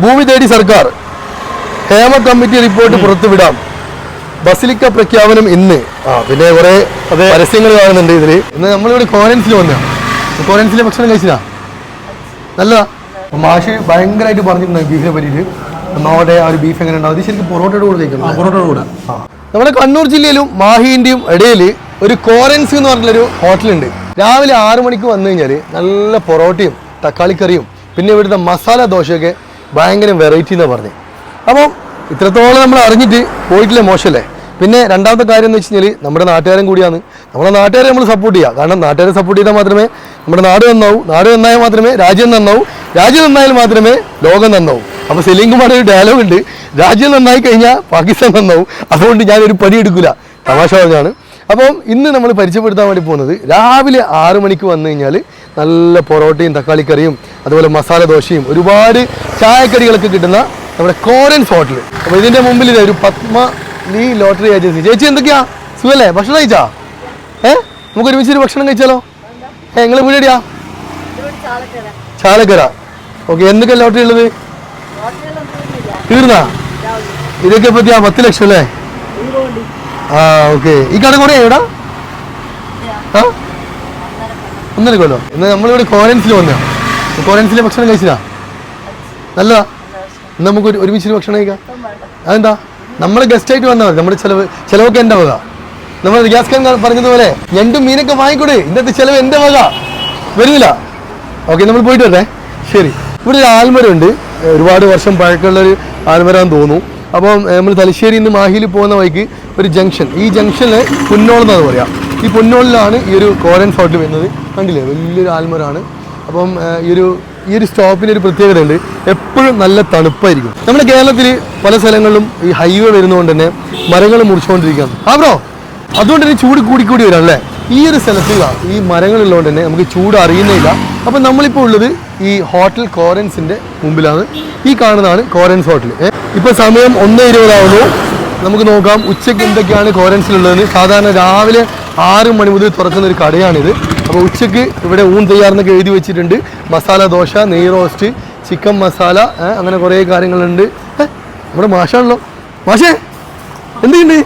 ഭൂമി തേടി സർക്കാർ. ഹേമ കമ്മിറ്റി റിപ്പോർട്ട് പുറത്തുവിടാം. ബസിലിക്ക പ്രഖ്യാപനം ഇന്ന്. ആ പിന്നെ കുറെ അതെ. പരസ്യങ്ങൾ കാണുന്നുണ്ട് ഇതിൽ. ഇന്ന് നമ്മളിവിടെ കോരൻസിൽ വന്നു കോരൻസിലെ ഭക്ഷണം കഴിച്ചില്ല നല്ലതാ. മാഷ് ഭയങ്കരമായിട്ട് പറഞ്ഞിട്ടുണ്ട് ബീഫിനെ പറ്റിയിട്ട്. ഒന്നാമത്തെ ആ ഒരു ബീഫ് എങ്ങനെ ഉണ്ടാവും. അത് ശരിക്കും പൊറോട്ടയുടെ കൂടെ കഴിക്കണം പൊറോട്ടയുടെ കൂടെ. നമ്മുടെ കണ്ണൂർ ജില്ലയിലും മാഹിന്റെയും ഇടയിൽ ഒരു കോരൻസ് എന്ന് പറഞ്ഞിട്ടുള്ളൊരു ഹോട്ടലുണ്ട്. രാവിലെ ആറു മണിക്ക് വന്നു കഴിഞ്ഞാൽ നല്ല പൊറോട്ടയും തക്കാളിക്കറിയും പിന്നെ ഇവിടുത്തെ മസാല ദോശയൊക്കെ ഭയങ്കര വെറൈറ്റി എന്നാണ് പറഞ്ഞത് അപ്പം ഇത്രത്തോളം നമ്മൾ അറിഞ്ഞിട്ട് പോയിട്ടില്ല മോശമല്ലേ പിന്നെ രണ്ടാമത്തെ കാര്യം എന്ന് വെച്ച് കഴിഞ്ഞാൽ നമ്മുടെ നാട്ടുകാരും കൂടിയാണ്. നമ്മുടെ നാട്ടുകാരെ നമ്മൾ സപ്പോർട്ട് ചെയ്യുക കാരണം നാട്ടുകാരെ സപ്പോർട്ട് ചെയ്താൽ മാത്രമേ നമ്മുടെ നാട് നന്നാവും. നാട് നന്നായാൽ മാത്രമേ രാജ്യം നന്നാവും. രാജ്യം നന്നായാൽ മാത്രമേ ലോകം നന്നാവും. അപ്പോൾ സെലീം കുമാറിന്റെ ഒരു ഡയലോഗ് ഉണ്ട്. രാജ്യം നന്നായി കഴിഞ്ഞാൽ പാകിസ്ഥാൻ നന്നാവും. അതുകൊണ്ട് ഞാനൊരു പണി എടുക്കില്ല തമാശ പറഞ്ഞാണ്. അപ്പം ഇന്ന് നമ്മൾ പരിചയപ്പെടുത്താൻ വേണ്ടി പോകുന്നത് രാവിലെ ആറു മണിക്ക് വന്നു കഴിഞ്ഞാൽ നല്ല പൊറോട്ടയും തക്കാളിക്കറിയും അതുപോലെ മസാല ദോശയും ഒരുപാട് ചായക്കടികളൊക്കെ കിട്ടുന്ന നമ്മുടെ കോരൻസ് ഹോട്ടൽ. അപ്പോൾ ഇതിന്റെ മുമ്പിൽ ഇത് ഒരു പത്മ ലീ ലോട്ടറി ഏജൻസി. ചേച്ചി എന്തൊക്കെയാ? സുഖല്ലേ? ഭക്ഷണം കഴിച്ചാ? ഏ? നമുക്ക് ഒരുമിച്ച് ഒരു ഭക്ഷണം കഴിച്ചാലോ? ഏ നിങ്ങൾ വീടിയാ ചാലക്കര. ഓക്കെ എന്തൊക്കെ ലോട്ടറി ഉള്ളത്? തീർന്നാ? ഇതൊക്കെ പറ്റിയാ പത്ത് ലക്ഷം അല്ലേ? ആ ഓക്കെ. ഈ കട കുറേ എവിടാ ആ? ഒന്നര കൊല്ലോ ഇന്ന് നമ്മളിവിടെ കോരൻസിൽ വന്ന കോരൻസിലെ ഭക്ഷണം കഴിച്ചില്ല നല്ലതാ. ഇന്ന് നമുക്ക് ഒരു- ഒരുമിച്ച് ഒരു ഭക്ഷണം കഴിക്കാം. അതെന്താ? നമ്മൾ ഗസ്റ്റ് ആയിട്ട് വന്നാൽ മതി. നമ്മുടെ ചിലവ് ചിലവൊക്കെ എന്റെ വക. നമ്മൾ ഗ്യാസ് ഖാൻ പറഞ്ഞതുപോലെ ഞണ്ടും മീനൊക്കെ വാങ്ങിക്കൂടെ. ഇന്നത്തെ ചിലവ് എന്റെ വക. വരുന്നില്ല. ഓക്കെ നമ്മൾ പോയിട്ട് വരട്ടെ. ശരി. ഇവിടെ ഒരു ആൽമരമുണ്ട്. ഒരുപാട് വർഷം പഴക്കമുള്ള ഒരു ആൽമരാന്ന് തോന്നുന്നു. അപ്പം നമ്മൾ തലശ്ശേരി നിന്ന് മാഹിയിൽ പോകുന്ന വഴിക്ക് ഒരു ജംഗ്ഷൻ. ഈ ജംഗ്ഷനിൽ പുന്നോളം എന്നാണ് പറയാം? ഈ പൊന്നോളിലാണ് ഈ ഒരു കോരൻ ഫോർട്ട് വരുന്നത്. കണ്ടില്ലേ? വലിയൊരു ആൽമരാണ് അപ്പം ഈ ഒരു ഈ ഒരു സ്റ്റോപ്പിന് ഒരു പ്രത്യേകത ഉണ്ട് എപ്പോഴും നല്ല തണുപ്പായിരിക്കും. നമ്മുടെ കേരളത്തിൽ പല സ്ഥലങ്ങളിലും ഈ ഹൈവേ വരുന്നതുകൊണ്ട് തന്നെ മരങ്ങൾ മുറിച്ചുകൊണ്ടിരിക്കുകയാണ്. ആ ബ്രോ അതുകൊണ്ട് തന്നെ ചൂട് കൂടി കൂടി വരാം അല്ലേ ഈ ഒരു സ്ഥലത്തുള്ള ഈ മരങ്ങളുള്ളതുകൊണ്ട് തന്നെ നമുക്ക് ചൂട് അറിയുന്നില്ല അപ്പം നമ്മളിപ്പോൾ ഉള്ളത് ഈ ഹോട്ടൽ കോരൻസിന്റെ മുമ്പിലാണ്. ഈ കാണുന്നതാണ് കോരൻസ് ഹോട്ടൽ. ഇപ്പോൾ സമയം ഒന്ന് ഇരുപതാവുന്നു. നമുക്ക് നോക്കാം. ഉച്ചയ്ക്ക് എന്തൊക്കെയാണ് കോരൻസിലുള്ളതെന്ന്. സാധാരണ രാവിലെ ആറ് മണി മുതൽ തുറക്കുന്ന ഒരു കടയാണിത്. അപ്പോൾ ഉച്ചയ്ക്ക് ഇവിടെ ഊൺ തയ്യാറെന്നൊക്കെ എഴുതി വെച്ചിട്ടുണ്ട്. മസാല ദോശ നെയ് റോസ്റ്റ് ചിക്കൻ മസാല അങ്ങനെ കുറേ കാര്യങ്ങളുണ്ട്. നമ്മുടെ മാഷാണല്ലോ. മാഷേ എന്തുണ്ട്?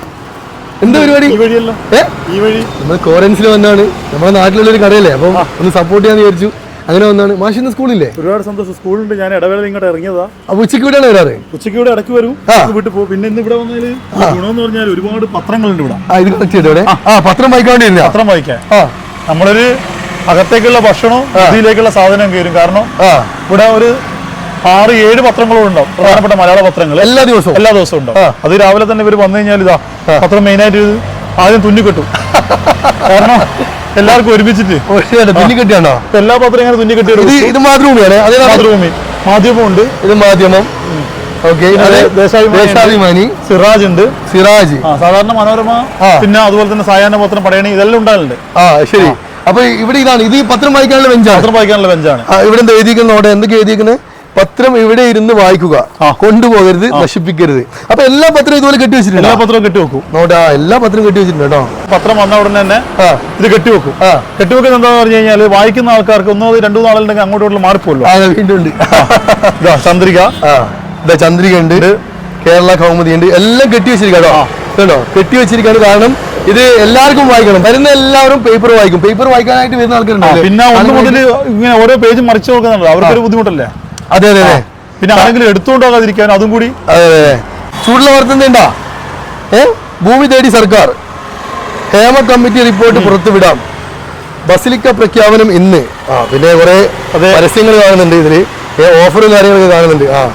എന്താ പരിപാടി? നമ്മൾ കോറൻസിൽ വന്നാണ്. നമ്മുടെ നാട്ടിലുള്ള ഒരു കടയല്ലേ അപ്പം ഒന്ന് സപ്പോർട്ട് ചെയ്യാന്ന് വിചാരിച്ചു. അങ്ങനെ ഒന്നാണ് മാഷ് ഇന്ന് സ്കൂളില്ലേ? ഒരുപാട് സന്തോഷം. സ്കൂളുണ്ട് ഞാൻ ഇടവേള ഇങ്ങോട്ട് ഇറങ്ങിയതാ. അപ്പൊ ഉച്ചയ്ക്ക് ഇവിടെയാണ് വരാറ്? ഉച്ചയ്ക്ക് ഇവിടെ ഇടയ്ക്ക് വരും. വിട്ടു പോകും. പിന്നെ ഇന്ന് ഇവിടെ വന്നാൽ ഗുണമെന്ന് പറഞ്ഞാൽ ഒരുപാട് പത്രങ്ങളുണ്ട് ഇവിടെ. ഇത് കറക്റ്റ് ചെയ്തോ ഇവിടെ? ആ. പത്രം വായിക്കാണ്ടിരുന്ന? പത്രം വായിക്കാൻ. ആ. നമ്മളൊരു അകത്തേക്കുള്ള ഭക്ഷണവും ഇതിലേക്കുള്ള സാധനം കയറും. കാരണം ഇവിടെ ഒരു ആറ് ഏഴ് പത്രങ്ങളും ഉണ്ടാവും പ്രധാനപ്പെട്ട മലയാള പത്രങ്ങൾ എല്ലാ ദിവസവും? എല്ലാ ദിവസവും ഉണ്ടാവും. അത് രാവിലെ തന്നെ ഇവർ വന്നു കഴിഞ്ഞാൽ ഇതാ പത്രം മെയിനായിട്ട് ആദ്യം തുന്നിക്കെട്ടും. കാരണം എല്ലാവർക്കും ഒരുമിച്ചിട്ട്. തുന്നി കെട്ടിയാണോ? എല്ലാ പത്രം ഇങ്ങനെ തുന്നി കെട്ടിയത് ഇത് മാതൃഭൂമിയാണ്? അതേ മാതൃഭൂമി. മാധ്യമമുണ്ട്. ഇത് മാധ്യമം. ദേശാഭിമാനി. സിറാജ് ഉണ്ട്. സിറാജ്. സാധാരണ മനോരമ പിന്നെ അതുപോലെ തന്നെ സായാഹ്ന പത്രം പടയണി ഇതെല്ലാം ഉണ്ടായിട്ടുണ്ട് ആ ശരി. അപ്പൊ ഇവിടെ ഇതാണ് ഇത് പത്രം വായിക്കാനുള്ള ബെഞ്ചാണ്? പത്രം വായിക്കാനുള്ള ബെഞ്ചാണ്. ഇവിടെ എന്താ എഴുതിയിരിക്കുന്ന? എന്തൊക്കെ എഴുതിയിരിക്കുന്നത്? പത്രം ഇവിടെ ഇരുന്ന് വായിക്കുക. കൊണ്ടുപോകരുത് നശിപ്പിക്കരുത്. അപ്പൊ എല്ലാ പത്രവും ഇതുപോലെ കെട്ടി വെച്ചിട്ടുണ്ട്? എല്ലാ പത്രവും കെട്ടി വെക്കും. നോട്ടാ എല്ലാ പത്രവും കെട്ടി വെച്ചിട്ടുണ്ട് കേട്ടോ. പത്രം വന്ന ഉടനെ തന്നെ ഇത് കെട്ടി വെക്കും. കെട്ടി വെക്കുന്നത് എന്താന്ന് പറഞ്ഞു കഴിഞ്ഞാൽ വായിക്കുന്ന ആൾക്കാർക്ക് ഒന്നോ രണ്ടു നാളുണ്ടെങ്കിൽ അങ്ങോട്ടും ഇങ്ങോട്ടും മാറിപ്പോല്ലോ ആ വീണ്ടും ഉണ്ട്. ചന്ദ്രിക. ചന്ദ്രിക ഉണ്ട്. കേരള കൗമുദി ഉണ്ട്. എല്ലാം കെട്ടി വെച്ചിരിക്കാട്ടോ കേട്ടോ. കെട്ടി വെച്ചിരിക്കാണ് കാരണം ഇത് എല്ലാവർക്കും വായിക്കണം. വരുന്ന എല്ലാവരും പേപ്പർ വായിക്കും. പേപ്പർ വായിക്കാനായിട്ട് വരുന്ന ആൾക്കാരുണ്ട് പിന്നെ ഒന്ന് മുതൽ ഇങ്ങനെ ഓരോ പേജ് മറിച്ച് നോക്കുന്നുണ്ട് അവർക്കൊരു ബുദ്ധിമുട്ടല്ലേ? അതെ അതെ അതെ. പിന്നെ ആരെങ്കിലും എടുത്തുകൊണ്ടാകാതിരിക്കാൻ അതും കൂടി? അതെ ചൂടുള്ള വാർത്തണ്ടാ ഏ? ഭൂമി തേടി സർക്കാർ. ഹേമ കമ്മിറ്റി റിപ്പോർട്ട് പുറത്തുവിടാം. ബസിലിക്ക പ്രഖ്യാപനം ഇന്ന്. ആ പിന്നെ കുറെ. പരസ്യങ്ങൾ കാണുന്നുണ്ട് ഇതിൽ. ഓഫറും കാര്യങ്ങളൊക്കെ കാണുന്നുണ്ട്. ആ.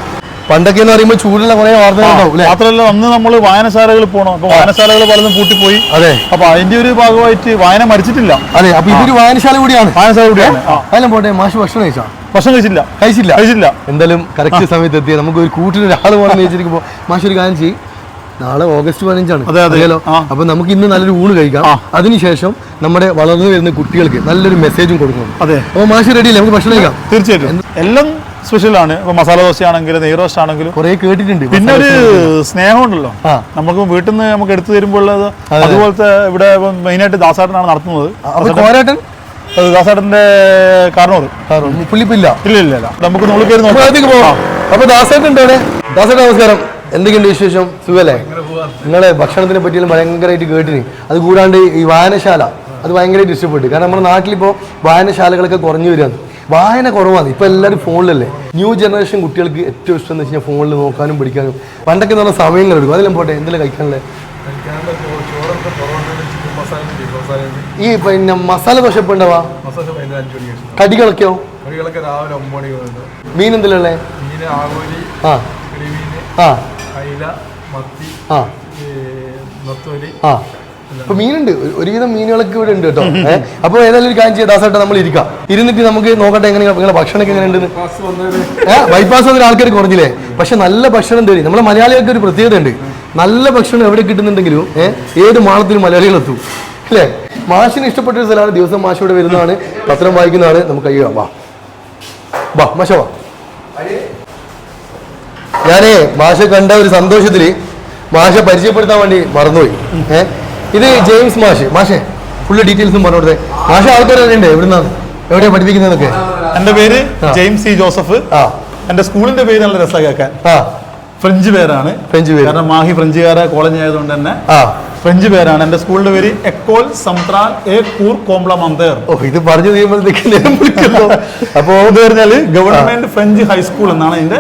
പണ്ടൊക്കെ എന്ന് പറയുമ്പോൾ ചൂടുള്ള കുറെ അല്ലേ? മാത്രമല്ല അന്ന് നമ്മൾ വായനശാലകളിൽ പോകണം അപ്പൊ വായനശാലകൾ പലതും പൂട്ടിപ്പോയി. അതെ. അപ്പൊ അതിന്റെ ഒരു ഭാഗമായിട്ട് വായന മരിച്ചിട്ടില്ല. അതെ അപ്പൊ ഇതൊരു വായനശാല കൂടിയാണ്. വായനശാല കൂടിയാണ്. അതെല്ലാം പോട്ടെ മാഷ് ഭക്ഷണം കഴിച്ചാ? ഭക്ഷണം കഴിച്ചില്ല. കഴിച്ചില്ല. കഴിച്ചില്ല. എന്തായാലും കറക്റ്റ് സമയത്ത് എത്തിയ. നമുക്ക് ഒരു കൂട്ടിന് ഒരാൾ പോകണം ചോദിച്ചിരിക്കുമ്പോൾ മാഷ് ഒരു കാര്യം ചെയ്യും. നാളെ ഓഗസ്റ്റ് പതിനഞ്ചാണ്. അതെ, അതെ. അറിയാലോ? ആ. അപ്പൊ നമുക്ക് ഇന്ന് നല്ലൊരു ഊണ് കഴിക്കാം. അതിനുശേഷം നമ്മുടെ വളർന്നു വരുന്ന കുട്ടികൾക്ക് നല്ലൊരു മെസ്സേജും കൊടുക്കണം. അതെ. അപ്പൊ മാഷ് റെഡി അല്ലേ? നമുക്ക് ഭക്ഷണം കഴിക്കാം. തീർച്ചയായിട്ടും. എല്ലാം സ്പെഷ്യലാണ് ഇപ്പൊ മസാല ദോശ ആണെങ്കിലും നെയ് റോസ്റ്റ് ആണെങ്കിലും. കുറെ കേട്ടിട്ടുണ്ട്. പിന്നെ ഒരു സ്നേഹമുണ്ടല്ലോ. നമുക്ക് വീട്ടിൽ നിന്ന് നമുക്ക് എടുത്തു തരുമ്പോൾ അതുപോലത്തെ ഇവിടെ മെയിനായിട്ട് ദാസാട്ടനാണ് നടത്തുന്നത്. കോരാട്ടൻ? ദാസേട്ടന്റെ കാരണവർ പുള്ളിപ്പില്ല. ഇല്ല ഇല്ല ഇല്ല. നമുക്ക് പോവാം. അപ്പൊ ദാസേട്ടുണ്ട് അവിടെ. ദാസേട്ട നമസ്കാരം. എന്തൊക്കെയുണ്ട് വിശേഷം? സുഖല്ലേ? നിങ്ങളെ ഭക്ഷണത്തിനെ പറ്റിയാലും ഭയങ്കരമായിട്ട് കേട്ടിന്. അത് കൂടാണ്ട് ഈ വായനശാല അത് ഭയങ്കരമായിട്ട് ഇഷ്ടപ്പെട്ടു. കാരണം നമ്മുടെ നാട്ടിലിപ്പോൾ വായനശാലകളൊക്കെ കുറഞ്ഞു വരികയാണ്. വായന കുറവാണ്. ഇപ്പൊ എല്ലാവരും ഫോണിലല്ലേ. ന്യൂ ജനറേഷൻ കുട്ടികൾക്ക് ഏറ്റവും ഇഷ്ടം എന്ന് വെച്ചാൽ കഴിഞ്ഞാൽ ഫോണിൽ നോക്കാനും പഠിക്കാനും പണ്ടൊക്കെ നല്ല സമയങ്ങൾ എടുക്കും. അതെല്ലാം പോട്ടെ എന്തെല്ലാം കഴിക്കാനല്ലേ ഈ പിന്നെ മസാല ദോശ ഇപ്പൊ ഉണ്ടാവാ? കടികളൊക്കെയോ? കറികളൊക്കെ രാവിലെ ഒമ്പത് മണി മീൻ എന്തിലുള്ളേ മീൻ ആകോലി ആ. ആ. അയില മത്തി ആ. നത്തോലി. ആ. അപ്പൊ മീനുണ്ട്. ഒരു- ഒരുവിധം മീനുകളൊക്കെ ഇവിടെ ഉണ്ട് കേട്ടോ. അപ്പൊ ഏതായാലും ഒരു കാര്യം ചെയ്യാം. ദാസായിട്ട് നമ്മൾ ഇരിക്കാം. ഇരുന്നിട്ട് നമുക്ക് നോക്കട്ടെ എങ്ങനെ നിങ്ങളുടെ ഭക്ഷണമൊക്കെ എങ്ങനെ ഉണ്ട് ബസ് വന്നതിന് ഏഹ് ബൈപ്പാസ് വന്ന ആൾക്കാർ കുറഞ്ഞില്ലേ? പക്ഷെ നല്ല ഭക്ഷണം തരും. നമ്മളെ മലയാളികൾക്ക് ഒരു പ്രത്യേകത ഉണ്ട് നല്ല ഭക്ഷണം എവിടെ കിട്ടുന്നുണ്ടെങ്കിലും ഏഹ് ഏത് മാളത്തിലും മലയാളികൾ എത്തും. അല്ലേ? മാഷിന് ഇഷ്ടപ്പെട്ട ഒരു സ്ഥലമാണ്. ദിവസം മാഷ് ഇവിടെ വരുന്നതാണ്. പത്രം വായിക്കുന്നതാണ്. നമുക്ക് അയ്യോ വാ. വാ മാഷ വാ. ഞാനേ മാഷ കണ്ട ഒരു സന്തോഷത്തിൽ മാഷ പരിചയപ്പെടുത്താൻ വേണ്ടി മറന്നുപോയി. ഏഹ് ഇത് ജെയിംസ് മാഷ്. മാഷേ ഫുള്ള് ഡീറ്റെയിൽസും പറഞ്ഞു കൊടുത്തേ മാഷ ആൾക്കാർ അറിയണ്ടേ എവിടുന്നാണ്? എവിടെയാ പഠിപ്പിക്കുന്നതൊക്കെ എന്റെ പേര്. James C Joseph. ആ. എന്റെ സ്കൂളിന്റെ പേര് നല്ല രസമാണ് കേൾക്കാൻ. ആ. ഫ്രഞ്ച് പേരാണ്. ഫ്രഞ്ച് പേര്. കാരണം മാഹി ഫ്രഞ്ചുകാരെ കോളേജ് ആയതുകൊണ്ട് തന്നെ ഫ്രഞ്ച് പേരാണ്. എന്റെ സ്കൂളിന്റെ പേര് എക്കോൾ സംത്രാൽ എ കൂർ കോംപ്ലമന്തേർ ഓ ഇത് പറഞ്ഞു കഴിയുമ്പോഴത്തേക്ക് നേരം വിളിക്കുന്നു അപ്പോ ഇത് പറഞ്ഞാൽ ഗവൺമെന്റ് ഫ്രഞ്ച് ഹൈസ്കൂൾ എന്നാണ് അതിന്റെ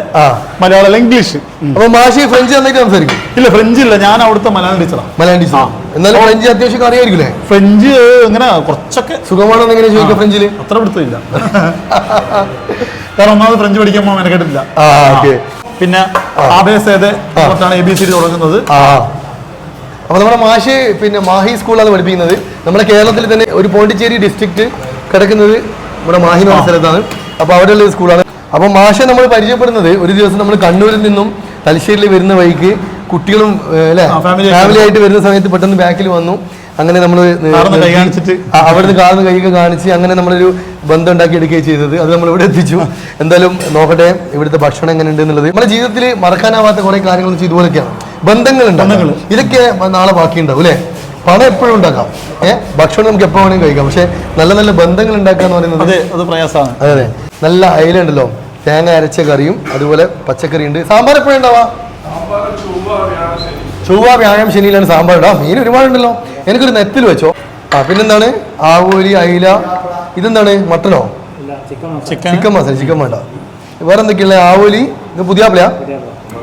മലയാളം ഇംഗ്ലീഷ്. അപ്പൊ മാഷി ഫ്രഞ്ച് നന്നായിട്ട് സംസാരിക്കും. ഇല്ല ഫ്രഞ്ച് ഇല്ല. ഞാൻ അവിടുത്തെ മലയാളം ടീച്ചറാണ് മലയാളം ടീച്ചർ എന്നാലും ഫ്രഞ്ച് അത്യാവശ്യം അറിയായിരിക്കില്ലേ ഫ്രഞ്ച് ഇങ്ങനെ കുറച്ചൊക്കെ സുഖമാണെന്ന് എങ്ങനെ ചോദിക്കാം ഫ്രഞ്ചിൽ അത്ര പിടുത്തില്ല കാരണം ഒന്നാമത് ഫ്രഞ്ച് പഠിക്കാൻ പോകാൻ മെനക്കെട്ടില്ല. പിന്നെ തൊട്ടാണ് എ ബി സി തുടങ്ങുന്നത്. ആ. അപ്പൊ നമ്മുടെ മാഷ് പിന്നെ മാഹി സ്കൂളാണ് പഠിപ്പിക്കുന്നത്. നമ്മുടെ കേരളത്തിൽ തന്നെ ഒരു പോണ്ടിച്ചേരി ഡിസ്ട്രിക്ട് കിടക്കുന്നത് നമ്മുടെ മാഹി എന്ന സ്ഥലത്താണ് അപ്പൊ അവിടെയുള്ള സ്കൂളാണ്. അപ്പൊ മാഷെ നമ്മൾ പരിചയപ്പെടുന്നത് ഒരു ദിവസം നമ്മൾ കണ്ണൂരിൽ നിന്നും തലശ്ശേരിയിൽ വരുന്ന വഴിക്ക് കുട്ടികളും അല്ലെ? ഫാമിലി ആയിട്ട്. വരുന്ന സമയത്ത് പെട്ടെന്ന് ബാക്കിൽ വന്നു. അങ്ങനെ നമ്മൾ. അവിടുന്ന് കാർന്ന് കൈയൊക്കെ കാണിച്ച് അങ്ങനെ നമ്മളൊരു ബന്ധം ഉണ്ടാക്കി എടുക്കുകയും ചെയ്തത്. അത് നമ്മൾ ഇവിടെ എത്തിച്ചു. എന്തായാലും നോക്കട്ടെ ഇവിടുത്തെ ഭക്ഷണം എങ്ങനെ ഉണ്ട് എന്നുള്ളത് നമ്മുടെ ജീവിതത്തിൽ മറക്കാനാവാത്ത കുറെ കാര്യങ്ങൾ വെച്ചാൽ ഇതുപോലൊക്കെയാണ്. ബന്ധങ്ങൾ ബന്ധങ്ങൾ. ഇതൊക്കെ നാളെ ബാക്കിയുണ്ടാവും അല്ലേ? പണം എപ്പോഴും ഉണ്ടാക്കാം. ഏഹ് ഭക്ഷണം നമുക്ക് എപ്പോ വേണമെങ്കിലും കഴിക്കാം. പക്ഷെ നല്ല നല്ല ബന്ധങ്ങൾ ഉണ്ടാക്കുക എന്ന് പറയുന്നത് അതെ പ്രയാസമാണ്. അതെ അതെ. നല്ല അയില ഉണ്ടല്ലോ. തേങ്ങ അരച്ച കറിയും അതുപോലെ പച്ചക്കറി ഉണ്ട്. സാമ്പാർ എപ്പോഴും ഉണ്ടാവാ? ചൊവ്വ വ്യാഴം ശനിയിലാണ് സാമ്പാർ ഇടാം. മീൻ ഒരുപാടുണ്ടല്ലോ. എനിക്കൊരു നെത്തിൽ വെച്ചോ. ആ പിന്നെന്താണ്? ആവോലി അയില ഇതെന്താണ്? മട്ടനോ? Chicken chicken masala. ചിക്കൻ വേണ്ട. വേറെ എന്തൊക്കെയുള്ള ആവോലി ഇത് പുതിയാപ്പിളയാ?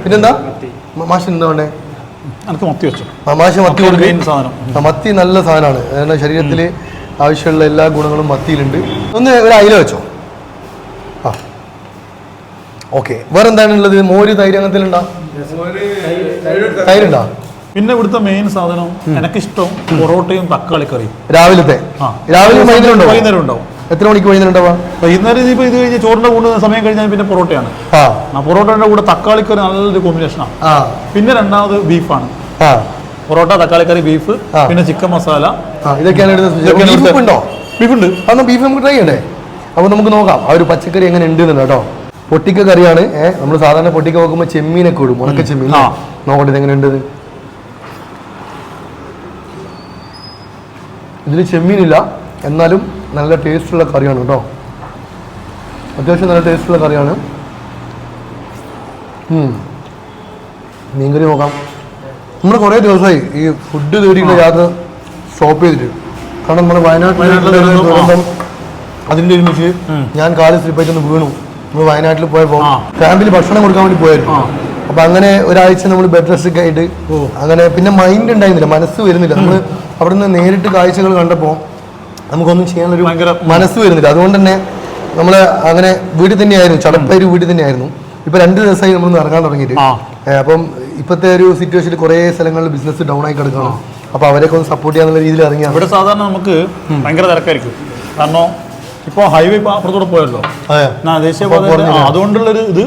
പിന്നെന്താ? മാഷ് എന്താ വേണ്ടേ? മാഷ് മത്തി കൊടുക്കും. മത്തി നല്ല സാധനമാണ്. കാരണം ശരീരത്തിൽ ആവശ്യമുള്ള എല്ലാ ഗുണങ്ങളും മത്തിയിലുണ്ട്. ഒന്ന് ഒരു അയില വെച്ചോ. ആ. ഓക്കെ. വേറെന്താണ് ഉള്ളത് മോര് തൈര് അങ്ങനത്തെ തൈരുണ്ടോ? പിന്നെ ഇവിടുത്തെ മെയിൻ സാധനം എനിക്കിഷ്ടം പൊറോട്ടയും തക്കാളി കറിയും രാവിലത്തെ. രാവിലെ വൈകുന്നേരം വൈകുന്നേരം ഉണ്ടാവും എത്ര മണിക്ക് വൈകുന്നേരം വൈകുന്നേരം ഇത് കഴിഞ്ഞ് ചോറിന്റെ കൂടെ സമയം കഴിഞ്ഞാൽ പിന്നെ പൊറോട്ടയാണ്. ആ. പൊറോട്ടയുടെ കൂടെ തക്കാളി കറി നല്ലൊരു കോമ്പിനേഷനാണ് പിന്നെ രണ്ടാമത് ബീഫാണ്. പൊറോട്ട തക്കാളി കറി ബീഫ് പിന്നെ ചിക്കൻ മസാല. ഇതൊക്കെയാണ് ഇതൊക്കെയാണ് ബീഫ് ഉണ്ടോ? അന്ന് ബീഫ് നമുക്ക് ട്രൈ ചെയ്യണ്ടേ? അപ്പോൾ നമുക്ക് നോക്കാം. ആ ഒരു പച്ചക്കറി എങ്ങനെ ഉണ്ട് കേട്ടോ. പൊട്ടിക്ക കറിയാണ്. നമ്മൾ സാധാരണ പൊട്ടിക്ക നോക്കുമ്പോൾ ചെമ്മീനൊക്കെ ഇടും. ഉണക്ക ചെമ്മീൻ നോക്കട്ടെ ഇത് എങ്ങനെ ഉണ്ട് ഇതിൽ ചെമ്മീനില്ല. എന്നാലും നല്ല ടേസ്റ്റുള്ള കറിയാണ് കേട്ടോ. അത്യാവശ്യം നല്ല ടേസ്റ്റുള്ള കറിയാണ്. മീൻകറി നോക്കാം. നമ്മൾ കുറേ ദിവസമായി ഈ ഫുഡ് തേടിയുള്ള യാത്ര സ്റ്റോപ്പ് ചെയ്തിട്ട്. കാരണം നമ്മൾ വയനാട്ടിൽ ദുരന്തം. അതിന്റെ ഒരുമിച്ച് ഞാൻ കാൽ സ്ലിപ്പായിട്ട് ഒന്ന് വീണു. നമ്മൾ വയനാട്ടിൽ പോയപ്പോൾ ഫാമിലി ക്യാമ്പിൽ ഭക്ഷണം കൊടുക്കാൻ വേണ്ടി പോയായിരുന്നു. അപ്പൊ അങ്ങനെ ഒരാഴ്ച നമ്മൾ ബെഡ് റെസ്റ്റ് ആയിട്ട് അങ്ങനെ പിന്നെ മൈൻഡ് ഉണ്ടായിരുന്നില്ല. മനസ്സ് വരുന്നില്ല. നമ്മൾ അവിടുന്ന് നേരിട്ട് കാഴ്ചകൾ കണ്ടപ്പോൾ നമുക്കൊന്നും ചെയ്യാനൊരു ഭയങ്കര മനസ്സ് വരുന്നില്ല. അതുകൊണ്ട് തന്നെ നമ്മൾ അങ്ങനെ വീട്ടിൽ തന്നെയായിരുന്നു. ചടപ്പേര് വീട്ടിൽ തന്നെയായിരുന്നു. ഇപ്പൊ രണ്ട് ദിവസമായി നമ്മൾ ഇറങ്ങാൻ തുടങ്ങിയിട്ട്. അപ്പം ഇപ്പോഴത്തെ ഒരു സിറ്റുവേഷനിൽ കുറേ സ്ഥലങ്ങളിൽ ബിസിനസ് ഡൗൺ ആയി കിടക്കണം അപ്പൊ അവരെയൊക്കെ ഒന്ന് സപ്പോർട്ട് ചെയ്യാന്നുള്ള രീതിയിൽ ഇറങ്ങിയാണ് ഇവിടെ സാധാരണ നമുക്ക് ഭയങ്കര തിരക്കായിരിക്കും. കാരണം ഇപ്പോൾ ഹൈവേ അപ്പുറത്തോടെ പോയല്ലോ. അതെ. ആ, ദേശീയപാത കുറഞ്ഞില്ല. ആ, അതുകൊണ്ടുള്ളൊരു ഇത്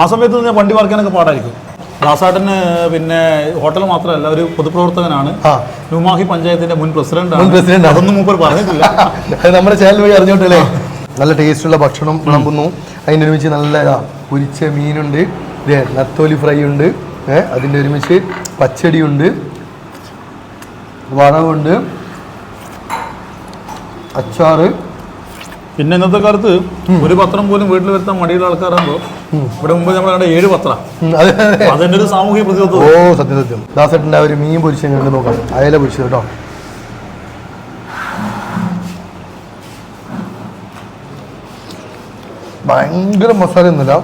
ആ സമയത്ത് വണ്ടി മാർക്കാനൊക്കെ പാടായിരിക്കും. ദാസാട്ടന് പിന്നെ ഹോട്ടൽ മാത്രമല്ല ഒരു പൊതുപ്രവർത്തകനാണ്. ന്യൂമാഹി പഞ്ചായത്തിന്റെ മുൻ പ്രസിഡന്റ് മുൻ പ്രസിഡന്റ്. അതൊന്നും മൂപ്പർ പറഞ്ഞിട്ടില്ല. നമ്മുടെ ചാനൽ വഴി അറിഞ്ഞോട്ടല്ലേ നല്ല ടേസ്റ്റുള്ള ഭക്ഷണം വിളമ്പുന്നു. അതിന്റെ ഒരുമിച്ച് നല്ല പൊരിച്ച മീനുണ്ട്. നത്തോലി ഫ്രൈ ഉണ്ട്. ഏഹ് അതിന്റെ ഒരുമിച്ച് പച്ചടിയുണ്ട്. വളവുണ്ട് അച്ചാറ്. പിന്നെ ഇന്നത്തെ കാലത്ത് ഒരു പത്രം പോലും വീട്ടിൽ വരുത്താൻ മടിയുള്ള ആൾക്കാരാകുമ്പോൾ ഇവിടെ മുമ്പ് നമ്മൾ കണ്ട ഏഴ് പത്ര. അതിന്റെ ഒരു സാമൂഹിക ഓ പ്രതിബദ്ധത സത്യം. സത്യം ദാസേട്ടന്റെ ഒരു മീൻ പൊരിച്ച് കണ്ട് നോക്കാം. അയല പൊരിച്ചത് കേട്ടോ. ഭയങ്കര മസാല ഒന്നുമില്ല.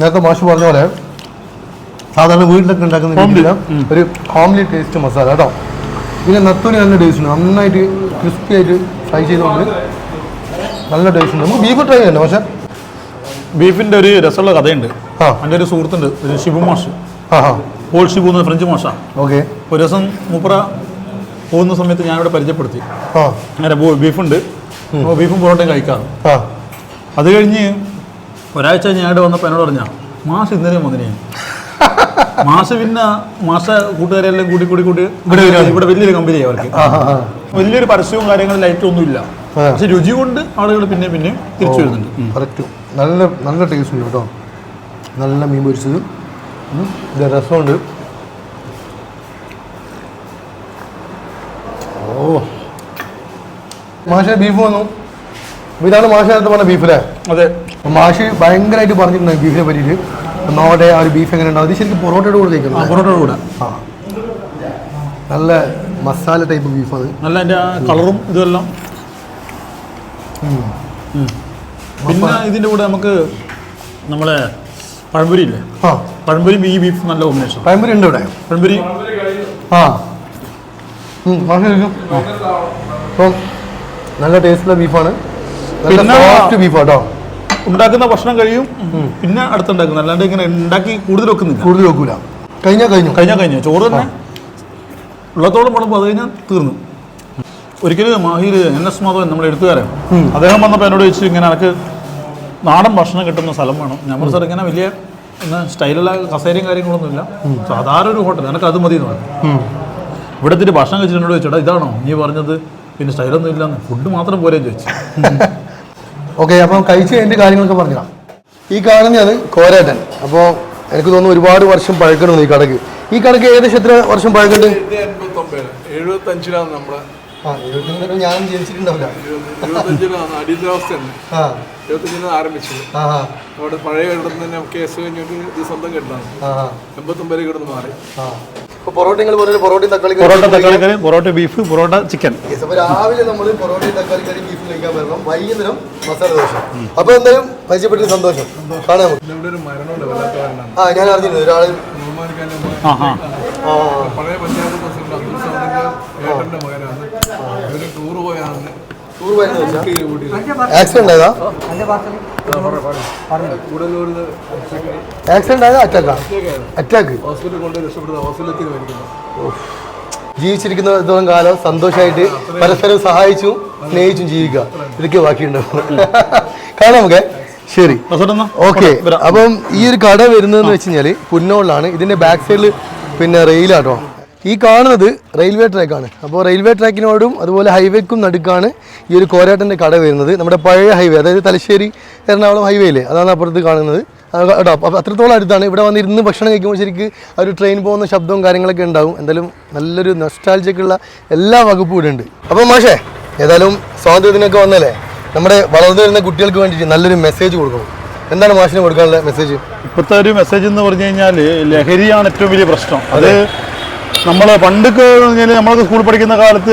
നേരത്തെ മാഷ് പറഞ്ഞ പോലെ സാധാരണ വീട്ടിലൊക്കെ ഉണ്ടാക്കുന്ന. രീതിയില്ല ഒരു ഹോംലി ടേസ്റ്റ് മസാല കേട്ടോ. പിന്നെ നത്തൂരി നല്ല ടേസ്റ്റ് ഉണ്ട്. നന്നായിട്ട് ക്രിസ്പി ആയിട്ട് ഫ്രൈ ചെയ്തുകൊണ്ട് നല്ല ടേസ്റ്റ് ഉണ്ട്. നമുക്ക് ബീഫ് ട്രൈ ചെയ്യണ്ട പക്ഷേ ബീഫിന്റെ ഒരു രസമുള്ള കഥയുണ്ട്. എന്റെ ഒരു സുഹൃത്തുണ്ട് ഒരു ഷിബു മാഷ്. പോൾ ഷിബു എന്ന ഫ്രഞ്ച് മാഷാണ് ഓക്കെ. ഒരു ദിവസം മൂപ്പറ പോകുന്ന സമയത്ത് ഞാനിവിടെ പരിചയപ്പെടുത്തി. അങ്ങനെ ബീഫുണ്ട്. ബീഫും പൊറോട്ടയും കഴിക്കാം. അത് കഴിഞ്ഞ് ഒരാഴ്ച ഞാനിവിടെ വന്നപ്പോൾ എന്നോട് പറഞ്ഞ മാഷ് ഇന്നലെ വന്നിനെ. മാഷ് പിന്നെ മാഷ കൂട്ടുകാരെല്ലാം കൂടി കൂടി കൂടി ഇവിടെ. ഇവിടെ വലിയൊരു കമ്പനിയാണ് അവർക്ക്. വലിയൊരു പരസ്യവും കാര്യങ്ങളും ലൈറ്റും ഒന്നുമില്ല. പക്ഷെ രുചി കൊണ്ട് ആളുകൾ പിന്നെ പിന്നെ തിരിച്ചു വരുന്നുണ്ട്. നല്ല നല്ല ടേസ്റ്റ് ഉണ്ട് കേട്ടോ. നല്ല മീൻ പൊരിച്ചത്. ഇത് രസമുണ്ട്. ഓ. മാഷ ബീഫ് വന്നു. ഇതാണ് മാഷ നേരത്തെ പറഞ്ഞ ബീഫ് അല്ലേ അതെ. മാഷ് ഭയങ്കരമായിട്ട് പറഞ്ഞിട്ടുണ്ട് ബീഫിനെ പറ്റിയിട്ട്. ഒന്നാമത്തെ ആ ഒരു ബീഫ് എങ്ങനെ ഉണ്ടാവും? അത് ശരിക്കും പൊറോട്ടയുടെ കൂടെ ആ കഴിക്കുന്നത് പൊറോട്ടയുടെ കൂടെ. ആ. നല്ല മസാല ടൈപ്പ് ബീഫ് അത്. നല്ല അതിന്റെ കളറും ഇതെല്ലാം. പിന്നെ ഇതിന്റെ കൂടെ നമുക്ക് നമ്മളെ പഴംപൊരി ഇല്ലേ? ആ. പഴംപൊരിയും ഈ ബീഫ് നല്ല കോമ്പിനേഷൻ പഴംപൊരി ഉണ്ട് ഇവിടെ. പഴംപൊരി ആ. അപ്പം നല്ല ടേസ്റ്റുള്ള ബീഫാണ് നല്ല സോഫ്റ്റ് ബീഫ് കേട്ടോ ഉണ്ടാക്കുന്ന ഭക്ഷണം കഴിയും. പിന്നെ അടുത്തുണ്ടാക്കുന്ന അല്ലാണ്ട് ഇങ്ങനെ ഉണ്ടാക്കി കൂടുതൽ വെക്കുന്നില്ല. കൂടുതൽ വെക്കൂല. കഴിഞ്ഞാൽ കഴിഞ്ഞു? കഴിഞ്ഞാൽ കഴിഞ്ഞു. ചോറ് തന്നെ. ഉള്ളത്തോളം വിളമ്പ് അത് കഴിഞ്ഞാൽ തീർന്നു. ഒരിക്കലും മാഹിര് എൻ എസ് മാധവൻ നമ്മുടെ എഴുത്തുകാരൻ. അദ്ദേഹം വന്നപ്പോൾ എന്നോട് ചോദിച്ചു ഇങ്ങനെ എനിക്ക് നാടൻ ഭക്ഷണം കിട്ടുന്ന സ്ഥലം വേണം. ഞാൻ പറഞ്ഞു സാർ ഇങ്ങനെ വലിയ എന്നാ സ്റ്റൈലുള്ള കസേരയും കാര്യങ്ങളൊന്നുമില്ല. സാധാരണ ഒരു ഹോട്ടൽ. എനിക്ക് അത് മതി എന്ന് പറഞ്ഞു. ഇവിടെ ഭക്ഷണം കഴിച്ചിട്ട് എന്നോട് ചോദിച്ചോടാ ഇതാണോ? നീ പറഞ്ഞത് പിന്നെ സ്റ്റൈലൊന്നും ഇല്ല ഫുഡ് മാത്രം പോരെ ചോദിച്ചു. ഓക്കെ അപ്പം കഴിച്ച് എന്റെ കാര്യങ്ങളൊക്കെ പറഞ്ഞിടാം ഈ കാണുന്നതാണ് കോരാട്ടൻ. അപ്പോൾ എനിക്ക് തോന്നുന്നു ഒരുപാട് വർഷം പഴക്കണമെന്ന് ഈ കടക്ക്. ഈ കടക്ക് ഏകദേശം എത്ര വർഷം പഴക്കണ്ട് എഴുപത്തഞ്ചിലാണ് നമ്മുടെ ആ എഴുപത്തി ഞാനും ജനിച്ചിട്ടുണ്ടാവില്ല. ആ. ആരംഭിച്ചത്. അവിടെ പഴയ തന്നെ കേസ് കഴിഞ്ഞിട്ട് ഇത് സ്വന്തം ആ, എൺപത്തൊമ്പതിൽ കിടന്ന് മാറി. പൊറോട്ട തക്കാളി കറി പൊറോട്ട തക്കാളി പൊറോട്ട ബീഫ് പൊറോട്ട ചിക്കൻ. രാവിലെ നമ്മൾ പൊറോട്ടയും തക്കാളി കറി ബീഫ് കഴിക്കാൻ വരണം വൈകുന്നേരം മസാല ദോശ. അപ്പൊ എന്തായാലും പരിചയപ്പെട്ട സന്തോഷം. കാണാം ആ ഞാൻ അറിഞ്ഞിരുന്നു ഒരാൾ പഴയ പഞ്ചായത്ത് ആക്സിഡന്റ് ആയതാ? കൂടലൂർ ആക്സിഡന്റ് ആയതാ അറ്റാക്കാ മരിക്കുന്നു ജീവിച്ചിരിക്കുന്നിടത്തോളം കാലം സന്തോഷമായിട്ട് പരസ്പരം സഹായിച്ചു സ്നേഹിച്ചും ജീവിക്കുക. ഇതൊക്കെ ബാക്കിയുണ്ടാവും. കാണാം നമുക്ക്. ശരി. ഓക്കെ. അപ്പം ഈ ഒരു കട വരുന്നതെന്ന് വെച്ച് കഴിഞ്ഞാൽ പുന്നോളിലാണ്. ഇതിന്റെ ബാക്ക് സൈഡിൽ പിന്നെ റെയിലാട്ടോ. ഈ കാണുന്നത് റെയിൽവേ ട്രാക്കാണ് അപ്പോൾ റെയിൽവേ ട്രാക്കിനോടും അതുപോലെ ഹൈവേക്കും നടുക്കാണ് ഈ ഒരു കോരാട്ടന്റെ കട വരുന്നത്. നമ്മുടെ പഴയ ഹൈവേ അതായത് തലശ്ശേരി എറണാകുളം ഹൈവേ അതാണ് അപ്പുറത്ത് കാണുന്നത്. കേട്ടോ. അപ്പോൾ അത്രത്തോളം അടുത്താണ്. ഇവിടെ വന്നിരുന്ന് ഭക്ഷണം കഴിക്കുമ്പോൾ ശരിക്ക് ആ ഒരു ട്രെയിൻ പോകുന്ന ശബ്ദവും കാര്യങ്ങളൊക്കെ ഉണ്ടാവും. എന്തായാലും നല്ലൊരു നൊസ്റ്റാൾജിക്കുള്ള എല്ലാ വകുപ്പും ഇവിടെ ഉണ്ട്. അപ്പോൾ മാഷേ ഏതായാലും സ്വാതന്ത്ര്യത്തിനൊക്കെ വന്നല്ലേ? നമ്മുടെ വളർന്നു വരുന്ന കുട്ടികൾക്ക് വേണ്ടിയിട്ട് നല്ലൊരു മെസ്സേജ് കൊടുക്കണം. എന്താണ് മാഷിന് കൊടുക്കാനുള്ള മെസ്സേജ് ഇപ്പോഴത്തെ ഒരു മെസ്സേജ് എന്ന് പറഞ്ഞു കഴിഞ്ഞാൽ ലഹരിയാണ് ഏറ്റവും വലിയ പ്രശ്നം. അത്. നമ്മൾ പണ്ടൊക്കെ നമ്മളൊക്കെ സ്കൂളിൽ പഠിക്കുന്ന കാലത്ത്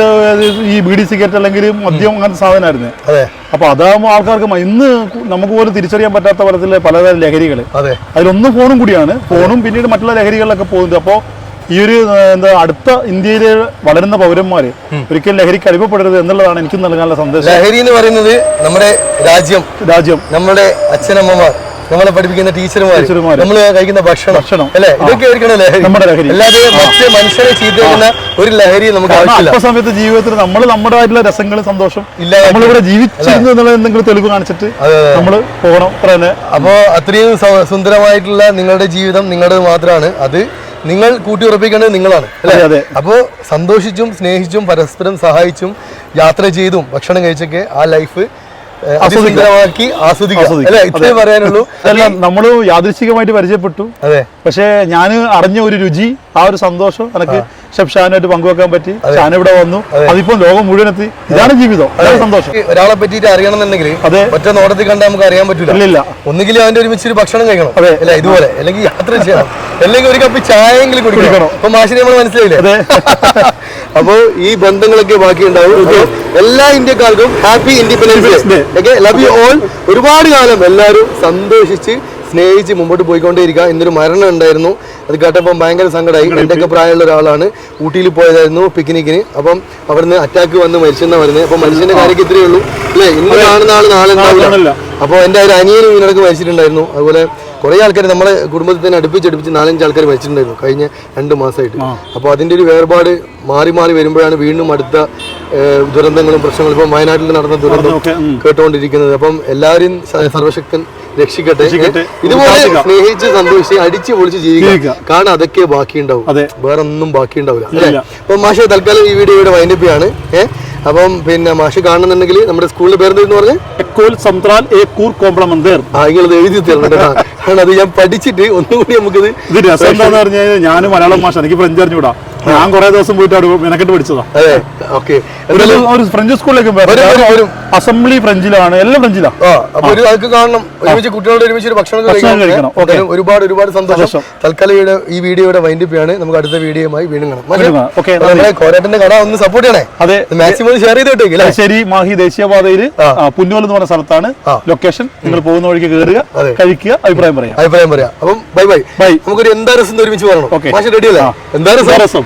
ഈ ബീഡി സിഗരറ്റ് അല്ലെങ്കിൽ മദ്യം അങ്ങനത്തെ സാധനമായിരുന്നു. അതെ. അപ്പൊ അതാകുമ്പോൾ ആൾക്കാർക്ക് ഇന്ന് നമുക്ക് പോലും തിരിച്ചറിയാൻ പറ്റാത്ത തരത്തിലെ പലതരം ലഹരികൾ അതെ. അതിലൊന്ന് ഫോണും കൂടിയാണ്. ഫോണും പിന്നീട് മറ്റുള്ള ലഹരികളിലൊക്കെ പോകുന്നത് അപ്പോൾ ഈ ഒരു എന്താ അടുത്ത ഇന്ത്യയിലെ വളരുന്ന പൗരന്മാർ ഒരിക്കലും ലഹരിക്ക് അടിമപ്പെടരുത് എന്നുള്ളതാണ് എനിക്ക് നൽകാനുള്ള സന്ദേശം. ലഹരി എന്ന് പറയുന്നത് നമ്മുടെ രാജ്യം രാജ്യം. നമ്മുടെ അച്ഛനമ്മമാർ നമ്മളെ പഠിപ്പിക്കുന്ന ടീച്ചർമാർ ടീച്ചർമാര്. നമ്മൾ കഴിക്കുന്ന ഭക്ഷണം ഭക്ഷണം. അല്ലെ. ഇതൊക്കെ ആയിരിക്കണം ലഹരി. നമ്മുടെ ലഹരി. അല്ലാതെ മറ്റ് മനുഷ്യരെ ചീത്തയാക്കുന്ന ഒരു ലഹരി നമുക്ക് ആവശ്യമില്ല. സമയത്ത് ജീവിതത്തിൽ നമ്മൾ നമ്മുടെ ആയിട്ടുള്ള രസങ്ങളും സന്തോഷം ഇല്ല നമ്മളിവിടെ ജീവിച്ചിരുന്നു എന്നുള്ള എന്തെങ്കിലും തെളിവ് കാണിച്ചിട്ട്. നമ്മൾ പോകണം. അത്ര തന്നെ. അപ്പോൾ അത്രയും സുന്ദരമായിട്ടുള്ള നിങ്ങളുടെ ജീവിതം നിങ്ങളുടെ മാത്രമാണ് അത് നിങ്ങൾ കൂട്ടി ഉറപ്പിക്കേണ്ടത് നിങ്ങളാണ്. അല്ലേ? അതെ, അപ്പോ അപ്പോൾ സന്തോഷിച്ചും സ്നേഹിച്ചും പരസ്പരം സഹായിച്ചും യാത്ര ചെയ്തും ഭക്ഷണം കഴിച്ചൊക്കെ ആ ലൈഫ് ആസ്വദിക്കുക. അല്ലേ? നമ്മൾ യാദൃശികമായിട്ട് പരിചയപ്പെട്ടു. അതെ. പക്ഷേ ഞാൻ അറിഞ്ഞ ഒരു രുചി ആ ഒരു സന്തോഷം എനിക്ക് ഷെഫ് ഷാനുമായിട്ട് പങ്കുവെക്കാൻ പറ്റി. ഷാൻ ഇവിടെ വന്നു. അതിപ്പോ ലോകം മുഴുവൻ എത്തി ഇതാണ് ജീവിതം സന്തോഷം. ഒരാളെ പറ്റിയിട്ട് അറിയണമെന്നുണ്ടെങ്കിൽ അതെ. ഒറ്റ നോട്ടത്തിൽ കണ്ടാൽ നമുക്ക് അറിയാൻ പറ്റില്ല ഒന്നുകിൽ അവന്റെ ഒരുമിച്ച് ഒരു ഭക്ഷണം കഴിക്കണം. അതെ. അല്ല ഇതുപോലെ. അല്ലെങ്കിൽ യാത്ര ചെയ്യണം. അല്ലെങ്കിൽ ഒരു കപ്പ് ചായയെങ്കിലും കുടിക്കണം. അപ്പൊ മാഷിനെ നമ്മൾ മനസ്സിലായില്ലേ? അതെ. അപ്പോ ഈ ബന്ധങ്ങളൊക്കെ ബാക്കി ഉണ്ടാവും എല്ലാ ഇന്ത്യക്കാർക്കും happy independence day. Okay love you all ഒരുപാട് കാലം എല്ലാവരും സന്തോഷിച്ച് സ്നേഹിച്ച് മുമ്പോട്ട് പോയിക്കൊണ്ടേയിരിക്കുക ഇന്നൊരു മരണം ഉണ്ടായിരുന്നു. അത് കേട്ടപ്പം ഭയങ്കര സങ്കടമായി. എന്റെ ഒക്കെ പ്രായമുള്ള ഒരാളാണ്. ഊട്ടിയിൽ പോയതായിരുന്നു പിക്നിക്കിന് അപ്പം അവിടുന്ന് അറ്റാക്ക് വന്ന് മരിച്ചെന്നാ പറയുന്നത് അപ്പം മനുഷ്യന്റെ കാര്യം ഇത്രയേ ഉള്ളൂ. അല്ലേ? ഇന്ന് കാണുന്ന ആൾ നാളെ ഉണ്ടാവില്ല. അപ്പോൾ എന്റെ ഒരു അനിയനും ഇതിനിടക്ക് മരിച്ചിട്ടുണ്ടായിരുന്നു. അതുപോലെ കുറേ ആൾക്കാർ നമ്മളെ കുടുംബത്തിൽ തന്നെ അടുപ്പിച്ചടുപ്പിച്ച് നാലഞ്ച് ആൾക്കാർ മരിച്ചിട്ടുണ്ടായിരുന്നു കഴിഞ്ഞ രണ്ട് മാസമായിട്ട് അപ്പോൾ അതിന്റെ ഒരു വേർപാട് മാറി മാറി വരുമ്പോഴാണ് വീണ്ടും അടുത്ത ദുരന്തങ്ങളും പ്രശ്നങ്ങളും. ഇപ്പം വയനാട്ടിൽ നടന്ന ദുരന്തം കേട്ടുകൊണ്ടിരിക്കുന്നത് അപ്പം എല്ലാവരും സർവശക്തൻ രക്ഷിക്കട്ടെ. ഇതുപോലെ. സ്നേഹിച്ച് സന്തോഷിച്ച് അടിച്ച് പൊളിച്ച് ജീവിക്കുക. കാരണം അതൊക്കെ ബാക്കിയുണ്ടാവും അതെ. വേറെ ഒന്നും ബാക്കിയുണ്ടാവില്ല അല്ലേ. അപ്പൊ മാഷ തൽക്കാലം ഈ വീഡിയോ ഇവിടെ വൈൻഡപ്പ് ചെയ്യാണ് ഏഹ് അപ്പം പിന്നെ മാഷ് കാണുന്നുണ്ടെങ്കിൽ നമ്മുടെ സ്കൂളിന്റെ എന്ന് പറഞ്ഞ് എക്കോൽ സംത്രാൽ എ കൂർ കോംപ്ലമന്തേർ ആ നിങ്ങളത് എഴുതി തരണം. കാരണം അത് ഞാൻ പഠിച്ചിട്ട് ഒന്നുകൂടി നമുക്കത് ഇത് രസം എന്താന്ന് പറഞ്ഞാൽ ഞാൻ മലയാളം ഭാഷ എനിക്ക് ഫ്രഞ്ച് അറിഞ്ഞൂടാ ഞാൻ കുറെ ദിവസം പോയിട്ട് അവിടെ മെനക്കെട്ട് പഠിച്ചതാ. ഒരു ഫ്രഞ്ച് സ്കൂളിലേക്ക്. അസംബ്ലി ഫ്രഞ്ചിലാണ് എല്ലാം ഫ്രഞ്ചിലാണ് കാണണം. ഒരുമിച്ച് കുട്ടികളോട് ഒരുമിച്ച് ഒരു ഭക്ഷണം ഭക്ഷണം കഴിക്കണം. ഓക്കേ. ഒരുപാട് ഒരുപാട് സന്തോഷം. തൽക്കാലം ഈ വീഡിയോയുടെ വൈൻഡിപ്പാണ് നമുക്ക് അടുത്ത വീഡിയോയുമായി വീണ്ടും കാണാം. കോരേട്ടന്റെ കട ഒന്ന് സപ്പോർട്ട് ചെയ്യണേ. അതെ. മാക്സിമം ഷെയർ ചെയ്തോട്ടെ ശരി മാഹി ദേശീയപാതയിൽ. പുന്നോൽ എന്ന് പറഞ്ഞ സ്ഥലത്താണ്. ലൊക്കേഷൻ നിങ്ങൾ പോകുന്ന വഴിക്ക് കയറുക. കഴിക്കുക അഭിപ്രായം പറയാം. അഭിപ്രായം പറയാം. അപ്പം ബൈ ബൈ ബൈ. നമുക്കൊരു എന്താ രസം ഒരുമിച്ച് പറയണം ഓക്കെ മാഷ് റെഡി അല്ലേ? എന്താ രസം?